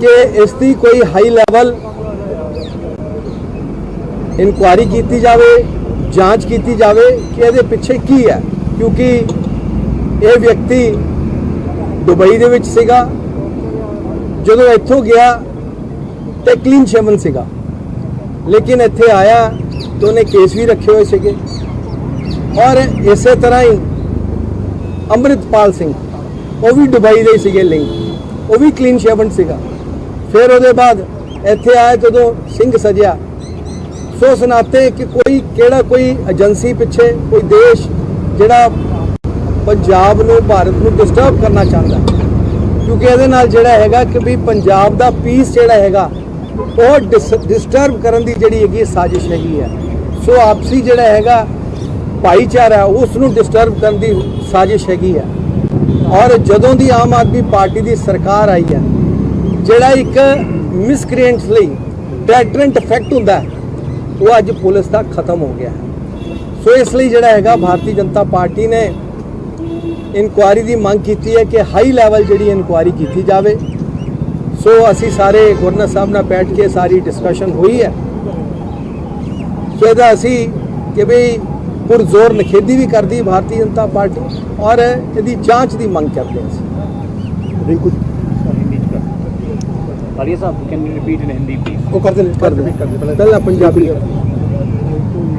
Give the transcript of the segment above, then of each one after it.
ਕਿ ਇਸ ਦੀ ਕੋਈ ਹਾਈ ਲੈਵਲ ਇਨਕੁਆਰੀ ਕੀਤੀ ਜਾਵੇ, ਜਾਂਚ ਕੀਤੀ ਜਾਵੇ ਕਿ ਇਹਦੇ ਪਿੱਛੇ ਕੀ ਹੈ। ਕਿਉਂਕਿ ਇਹ ਵਿਅਕਤੀ ਦੁਬਈ ਦੇ ਵਿੱਚ ਸੀਗਾ। ਜਦੋਂ ਇੱਥੋਂ ਗਿਆ, ਤੇ ਕਲੀਨ ਸ਼ੇਵਨ ਸੀਗਾ। ਲੇਕਿਨ ਇੱਥੇ ਆਇਆ ਤਾਂ ਉਹਨੇ ਕੇਸ ਵੀ ਰੱਖੇ ਹੋਏ ਸੀਗੇ। ਔਰ ਇਸੇ ਤਰ੍ਹਾਂ ਹੀ ਅੰਮ੍ਰਿਤਪਾਲ ਸਿੰਘ, ਉਹ ਵੀ ਦੁਬਈ ਦੇ ਹੀ ਸੀਗੇ ਲਿੰਕ ਉਹ ਵੀ ਕਲੀਨ ਸ਼ੇਵਨ ਸੀਗਾ। ਫਿਰ ਉਹਦੇ ਬਾਅਦ ਇੱਥੇ ਆਇਆ ਜਦੋਂ ਸਿੰਘ ਸਜਿਆ। ਸੋ ਸੁਣਾਤੇ ਕਿ ਕੋਈ ਕਿਹੜਾ ਕੋਈ ਏਜੰਸੀ ਪਿੱਛੇ, ਕੋਈ ਦੇਸ਼ ਜਿਹੜਾ ਪੰਜਾਬ ਨੂੰ, ਭਾਰਤ ਨੂੰ ਡਿਸਟਰਬ ਕਰਨਾ ਚਾਹੁੰਦਾ। ਕਿਉਂਕਿ ਇਹਦੇ ਨਾਲ ਜਿਹੜਾ ਹੈਗਾ ਕਿ ਵੀ ਪੰਜਾਬ ਦਾ ਪੀਸ ਜਿਹੜਾ ਹੈਗਾ, ਉਹ ਡਿਸਟਰਬ ਕਰਨ ਦੀ ਜਿਹੜੀ ਹੈਗੀ ਸਾਜ਼ਿਸ਼ ਹੈਗੀ ਹੈ ਸੋ ਆਪਸੀ ਜਿਹੜਾ ਹੈਗਾ ਭਾਈਚਾਰਾ ਉਸ ਨੂੰ ਡਿਸਟਰਬ ਕਰਨ ਦੀ ਸਾਜ਼ਿਸ਼ ਹੈਗੀ ਹੈ ਔਰ ਜਦੋਂ ਦੀ ਆਮ ਆਦਮੀ ਪਾਰਟੀ ਦੀ ਸਰਕਾਰ ਆਈ ਹੈ ਜਿਹੜਾ ਇੱਕ ਮਿਸਕ੍ਰੀਐਂਟਸ ਲਈ ਡੈਟਰੈਂਟ ਇਫੈਕਟ ਹੁੰਦਾ ਉਹ ਅੱਜ ਪੁਲਿਸ ਦਾ ਖਤਮ ਹੋ ਗਿਆ ਹੈ। ਸੋ ਇਸ ਲਈ ਜਿਹੜਾ ਹੈਗਾ, ਭਾਰਤੀ ਜਨਤਾ ਪਾਰਟੀ ਨੇ ਇਨਕੁਆਰੀ ਦੀ ਮੰਗ ਕੀਤੀ ਹੈ ਕਿ ਹਾਈ ਲੈਵਲ ਜਿਹੜੀ ਇਨਕੁਆਰੀ ਕੀਤੀ ਜਾਵੇ। ਸੋ ਅਸੀਂ ਸਾਰੇ ਗਵਰਨਰ ਸਾਹਿਬ ਨਾਲ ਬੈਠ ਕੇ ਸਾਰੀ ਡਿਸਕਸ਼ਨ ਹੋਈ ਹੈ। ਸੋ ਇਹਦਾ ਅਸੀਂ ਕਿ ਵੀ ਪੁਰਜ਼ੋਰ ਨਖੇਦੀ ਵੀ ਕਰਦੀ ਭਾਰਤੀ ਜਨਤਾ ਪਾਰਟੀ ਔਰ ਇਹਦੀ ਜਾਂਚ ਦੀ ਮੰਗ ਕਰਦੇ ਹਾਂ ਅਸੀਂ। Rinku Alia sahab, can you repeat in Hindi, please? ਉਹ ਕਰਦੇ ਨੇ ਕਰਦੇ ਕਰਦੇ ਪਹਿਲਾਂ ਪੰਜਾਬੀ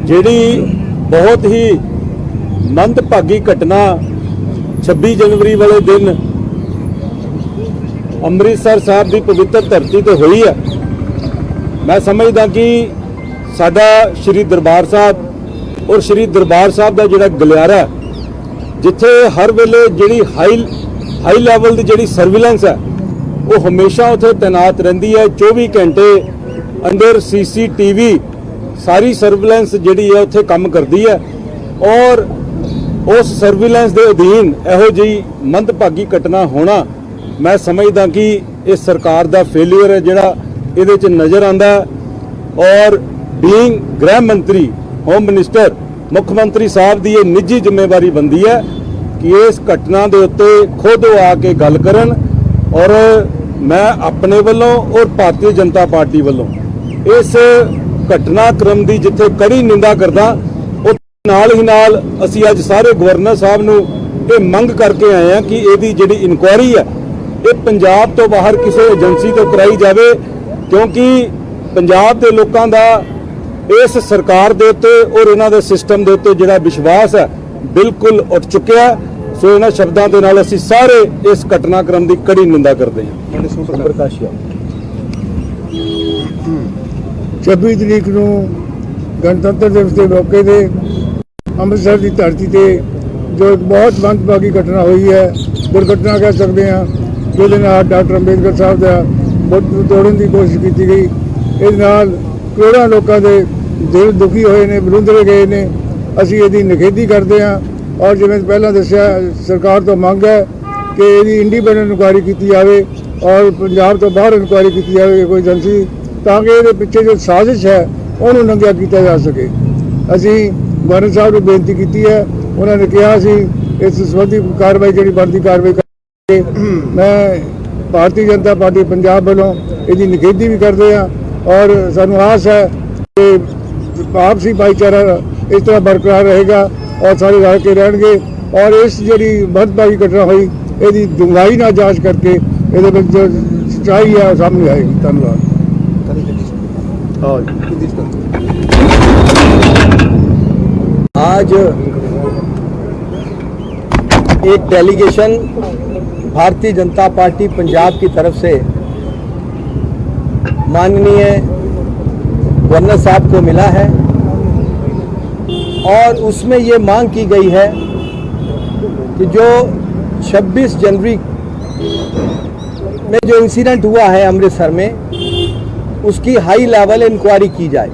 ਜਿਹੜੀ ਬਹੁਤ ਹੀ ਮੰਦਭਾਗੀ ਘਟਨਾ 26 ਜਨਵਰੀ ਵਾਲੇ ਦਿਨ ਅੰਮ੍ਰਿਤਸਰ ਸਾਹਿਬ ਦੀ ਪਵਿੱਤਰ ਧਰਤੀ ਤੇ ਹੋਈ ਹੈ ਮੈਂ ਸਮਝਦਾ ਕਿ ਸਾਡਾ ਸ਼੍ਰੀ ਦਰਬਾਰ ਸਾਹਿਬ ਔਰ ਸ਼੍ਰੀ ਦਰਬਾਰ ਸਾਹਿਬ ਦਾ ਜਿਹੜਾ ਗਲਿਆਰਾ ਹੈ, ਜਿੱਥੇ ਹਰ ਵੇਲੇ ਜਿਹੜੀ ਹਾਈ ਹਾਈ ਲੈਵਲ ਦੀ ਜਿਹੜੀ ਸਰਵੇਲੈਂਸ ਹੈ ਉਹ ਹਮੇਸ਼ਾ ਉੱਥੇ ਤਾਇਨਾਤ ਰਹਿੰਦੀ ਹੈ। 24 ਘੰਟੇ ਅੰਦਰ ਸੀਸੀਟੀਵੀ, ਸਾਰੀ ਸਰਵੇਲੈਂਸ ਜਿਹੜੀ ਹੈ ਉੱਥੇ ਕੰਮ ਕਰਦੀ ਹੈ। ਔਰ ਉਸ ਸਰਵੇਲੈਂਸ ਦੇ ਅਧੀਨ ਇਹੋ ਜਿਹੀ ਮੰਦਭਾਗੀ ਘਟਨਾ ਹੋਣਾ, ਮੈਂ ਸਮਝਦਾ ਕਿ ਇਹ ਸਰਕਾਰ ਦਾ ਫੇਲਿਅਰ ਹੈ ਜਿਹੜਾ ਇਹਦੇ 'ਚ ਨਜ਼ਰ ਆਂਦਾ ਔਰ ਬੀਇੰਗ ਗ੍ਰਹਿ ਮੰਤਰੀ ਹੋਮ ਮਿਨਿਸਟਰ ਮੁੱਖ ਮੰਤਰੀ ਸਾਹਿਬ ਦੀ ਇਹ ਨਿੱਜੀ ਜ਼ਿੰਮੇਵਾਰੀ ਬੰਦੀ ਹੈ ਕਿ ਇਸ ਘਟਨਾ ਦੇ ਉੱਤੇ ਖੁਦ ਉਹ ਆ ਕੇ ਗੱਲ ਕਰਨ ਔਰ ਮੈਂ ਆਪਣੇ ਵੱਲੋਂ ਔਰ ਭਾਰਤੀ ਜਨਤਾ ਪਾਰਟੀ ਵੱਲੋਂ ਇਸ ਘਟਨਾਕ੍ਰਮ ਦੀ ਜਿੱਥੇ ਕੜੀ ਨਿੰਦਾ ਕਰਦਾ ਉਹ ਨਾਲ ਹੀ ਨਾਲ ਅਸੀਂ ਅੱਜ ਸਾਰੇ ਗਵਰਨਰ ਸਾਹਿਬ ਨੂੰ ਇਹ ਮੰਗ ਕਰਕੇ ਆਏ ਹਾਂ ਕਿ ਇਹਦੀ ਜਿਹੜੀ ਇਨਕੁਆਇਰੀ ਹੈ, ਇਹ ਪੰਜਾਬ ਤੋਂ ਬਾਹਰ ਕਿਸੇ ਏਜੰਸੀ ਤੋਂ ਕਰਾਈ ਜਾਵੇ, ਕਿਉਂਕਿ ਪੰਜਾਬ ਦੇ ਲੋਕਾਂ ਦਾ ਇਸ ਸਰਕਾਰ ਦੇ ਉੱਤੇ ਔਰ ਇਹਨਾਂ ਦੇ ਸਿਸਟਮ ਦੇ ਉੱਤੇ ਜਿਹੜਾ ਵਿਸ਼ਵਾਸ ਹੈ, ਬਿਲਕੁਲ ਉੱਠ ਚੁੱਕਿਆ ਸੋ ਇਹਨਾਂ ਸ਼ਬਦਾਂ ਦੇ ਨਾਲ ਅਸੀਂ ਸਾਰੇ ਇਸ ਘਟਨਾਕ੍ਰਮ ਦੀ ਕੜੀ ਨਿੰਦਾ ਕਰਦੇ ਹਾਂ। ਪ੍ਰਕਾਸ਼ਿਆ 26 ਤਰੀਕ ਨੂੰ ਗਣਤੰਤਰ ਦਿਵਸ ਦੇ ਮੌਕੇ ਤੇ ਅੰਮ੍ਰਿਤਸਰ ਦੀ ਧਰਤੀ ਤੇ ਜੋ ਇੱਕ ਬਹੁਤ ਮੰਦਭਾਗੀ ਘਟਨਾ ਹੋਈ ਹੈ ਦੁਰਘਟਨਾ ਕਹਿ ਸਕਦੇ ਹਾਂ ਜਿਹਦੇ ਨਾਲ ਡਾਕਟਰ ਅੰਬੇਦਕਰ ਸਾਹਿਬ ਦਾ ਬੁੱਤ ਤੋੜਨ ਦੀ ਕੋਸ਼ਿਸ਼ ਕੀਤੀ ਗਈ। ਇਸ ਨਾਲ ਕਰੋੜਾਂ ਲੋਕਾਂ ਦੇ ਦਿਲ ਦੁਖੀ ਹੋਏ ਨੇ ਬਲੁੰਦਰੇ ਗਏ ਨੇ। ਅਸੀਂ ਇਹਦੀ ਨਿਖੇਧੀ ਕਰਦੇ ਹਾਂ ਔਰ ਜਿਵੇਂ ਪਹਿਲਾਂ ਦੱਸਿਆ ਸਰਕਾਰ ਤੋਂ ਮੰਗ ਹੈ ਕਿ ਇਹਦੀ ਇੰਡੀਪੈਂਡੈਂਟ ਇਨਕੁਆਇਰੀ ਕੀਤੀ ਜਾਵੇ। ਔਰ ਪੰਜਾਬ ਤੋਂ ਬਾਹਰ ਇਨਕੁਆਇਰੀ ਕੀਤੀ ਜਾਵੇ ਕੋਈ ਏਜੰਸੀ, ਤਾਂ ਕਿ ਇਹਦੇ ਪਿੱਛੇ ਜੋ ਸਾਜ਼ਿਸ਼ ਹੈ, ਉਹਨੂੰ ਨੰਗਿਆ ਕੀਤਾ ਜਾ ਸਕੇ। ਅਸੀਂ ਗਵਰਨਰ ਸਾਹਿਬ ਨੂੰ ਬੇਨਤੀ ਕੀਤੀ ਹੈ, ਉਹਨਾਂ ਨੇ ਕਿਹਾ ਸੀ, ਇਸ ਸੰਬੰਧੀ ਕਾਰਵਾਈ ਜਿਹੜੀ ਬਣਦੀ, ਕਾਰਵਾਈ ਕਰਕੇ ਮੈਂ ਭਾਰਤੀ ਜਨਤਾ ਪਾਰਟੀ ਪੰਜਾਬ ਵੱਲੋਂ ਇਹਦੀ ਨਿਖੇਧੀ ਵੀ ਕਰਦੇ ਹਾਂ, ਔਰ ਸਾਨੂੰ ਆਸ ਹੈ ਕਿ ਆਪਸੀ ਭਾਈਚਾਰਾ ਇਸ ਤਰ੍ਹਾਂ ਬਰਕਰਾਰ ਰਹੇਗਾ, ਔਰ ਸਾਰੇ ਰਲ ਕੇ ਰਹਿਣਗੇ, ਔਰ ਇਸ ਜਿਹੜੀ ਮੰਦਭਾਗੀ ਘਟਨਾ ਹੋਈ, ਇਹਦੀ ਡੂੰਘਾਈ ਨਾਲ ਜਾਂਚ ਕਰਕੇ ਇਹਦੇ ਵਿੱਚ ਜੋ ਸੱਚਾਈ ਹੈ ਉਹ ਸਾਹਮਣੇ ਆਏਗੀ ਧੰਨਵਾਦ आज एक डेलीगेशन भारतीय जनता पार्टी पंजाब की तरफ से माननीय गवर्नर साहब को मिला है और उसमें ये मांग की गई है कि जो 26 जनवरी में जो इंसिडेंट हुआ है अमृतसर में, उसकी हाई लेवल इंक्वायरी की जाए।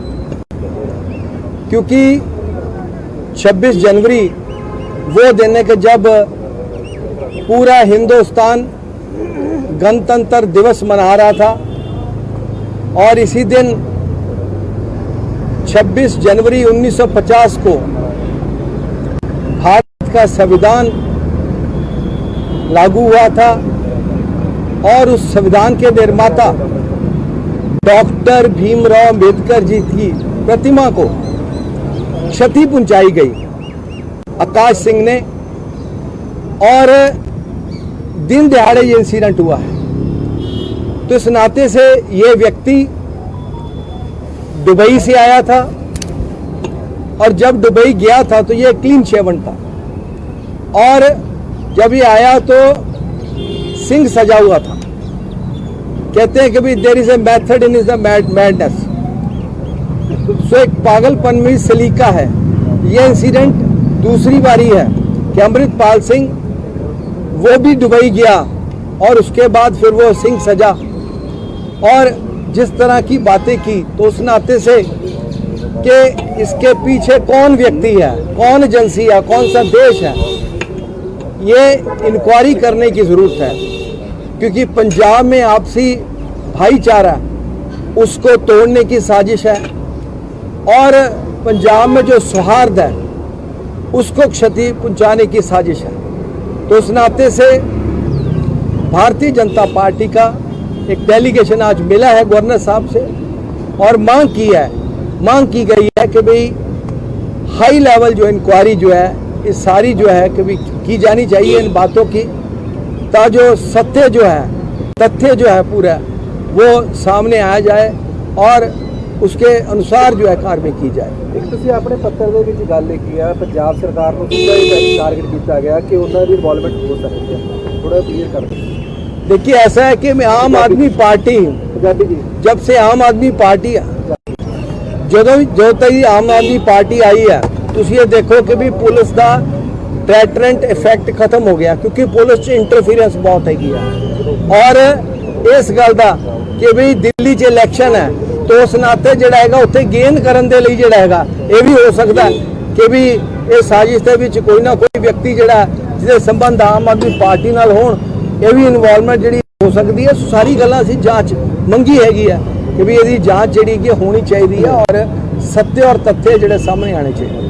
क्योंकि 26 जनवरी, वो दिन है कि जब पूरा हिंदुस्तान गणतंत्र दिवस मना रहा था, और इसी दिन 26 जनवरी 1950 को भारत का संविधान लागू हुआ था और उस संविधान के निर्माता डॉक्टर भीमराव अंबेडकर जी की प्रतिमा को क्षति पहुंचाई गई। आकाश सिंह ने और दिन दिहाड़े ये इंसिडेंट हुआ है। तो इस नाते से ये व्यक्ति दुबई से आया था और जब दुबई गया था तो ये क्लीन शेवन था। और जब ये आया तो सिंह सजा हुआ था। कहते हैं कि भाई there is a method in is madness so एक पागलपन में सलीका है। ये इंसिडेंट दूसरी बारी है कि अमृतपाल सिंह, वो भी दुबई गया और उसके बाद फिर वो सिंह सजा। और जिस तरह की बातें की तो उस नाते से कि इसके पीछे कौन व्यक्ति है, कौन एजेंसी है, कौन सा देश है, ये इंक्वायरी करने की ज़रूरत है। क्योंकि पंजाब में आपसी भाईचारा उसको तोड़ने की साजिश है और पंजाब में जो सौहार्द है, उसको क्षति पहुँचाने की साजिश है। तो उस नाते से भारतीय जनता पार्टी का एक डेलीगेशन आज मिला है गवर्नर साहब से और मांग की है, मांग की गई है कि भाई हाई लेवल जो इंक्वायरी जो है, ये सारी जो है कि की जानी चाहिए इन बातों की। ता जो सत्य जो है तथ्य जो है पूरा वो सामने आ जाए और उसके अनुसार जो है कार्रवाई की जाए ਇੱਕ ਤੁਸੀਂ ਆਪਣੇ ਪੱਤਰ ਦੇ ਵਿੱਚ ਗੱਲ ਲਿਖੀ ਆ ਪੰਜਾਬ ਸਰਕਾਰ ਨੂੰ ਸਿੱਧਾ ਹੀ ਟਾਰਗੇਟ ਕੀਤਾ ਗਿਆ ਕਿ ਉਹਨਾਂ ਦੀ ਇਨਵੋਲਵਮੈਂਟ ਹੋ ਸਕਦੀ ਹੈ ਥੋੜਾ ਕਲੀਅਰ ਕਰ ਦਿਓ देखिए ऐसा है कि मैं आम आदमी पार्टी हूँ ਪੰਜਾਬੀ ਜੀ जब से आम आदमी पार्टी ਜਦੋਂ ਜਦੋਂ ਤੱਕ ਇਹ ਆਮ ਆਦਮੀ ਪਾਰਟੀ ਆਈ ਹੈ ਤੁਸੀਂ ਇਹ ਦੇਖੋ ਕਿ ਵੀ ਪੁਲਿਸ ਦਾ ਟ੍ਰੈਟਰੈਂਟ ਇਫੈਕਟ ਖਤਮ ਹੋ ਗਿਆ ਕਿਉਂਕਿ ਪੁਲਿਸ 'ਚ ਇੰਟਰਫੀਰੈਂਸ ਬਹੁਤ ਹੈਗੀ ਆ। ਔਰ ਇਸ ਗੱਲ ਦਾ ਕਿ ਵੀ ਦਿੱਲੀ 'ਚ ਇਲੈਕਸ਼ਨ ਹੈ ਤਾਂ ਉਸ ਨਾਤੇ ਜਿਹੜਾ ਹੈਗਾ ਉੱਥੇ ਗੇਨ ਕਰਨ ਦੇ ਲਈ ਜਿਹੜਾ ਹੈਗਾ ਇਹ ਵੀ ਹੋ ਸਕਦਾ ਕਿ ਵੀ ਇਹ ਸਾਜ਼ਿਸ਼ ਦੇ ਵਿੱਚ ਕੋਈ ਨਾ ਕੋਈ ਵਿਅਕਤੀ ਜਿਹੜਾ ਜਿਹਦੇ ਸੰਬੰਧ ਆਮ ਆਦਮੀ ਪਾਰਟੀ ਨਾਲ ਹੋਣ ਇਹ ਵੀ ਇਨਵੋਲਵਮੈਂਟ ਜਿਹੜੀ ਹੋ ਸਕਦੀ ਹੈ। ਸਾਰੀ ਗੱਲਾਂ ਅਸੀਂ ਜਾਂਚ ਮੰਗੀ ਹੈਗੀ ਆ ਕਿ ਵੀ ਇਹਦੀ ਜਾਂਚ ਜਿਹੜੀ ਕਿ ਹੋਣੀ ਚਾਹੀਦੀ ਹੈ ਔਰ ਸੱਤਿ ਔਰ ਤੱਥਯ ਜਿਹੜੇ ਸਾਹਮਣੇ ਆਣੇ ਚਾਹੀਦੇ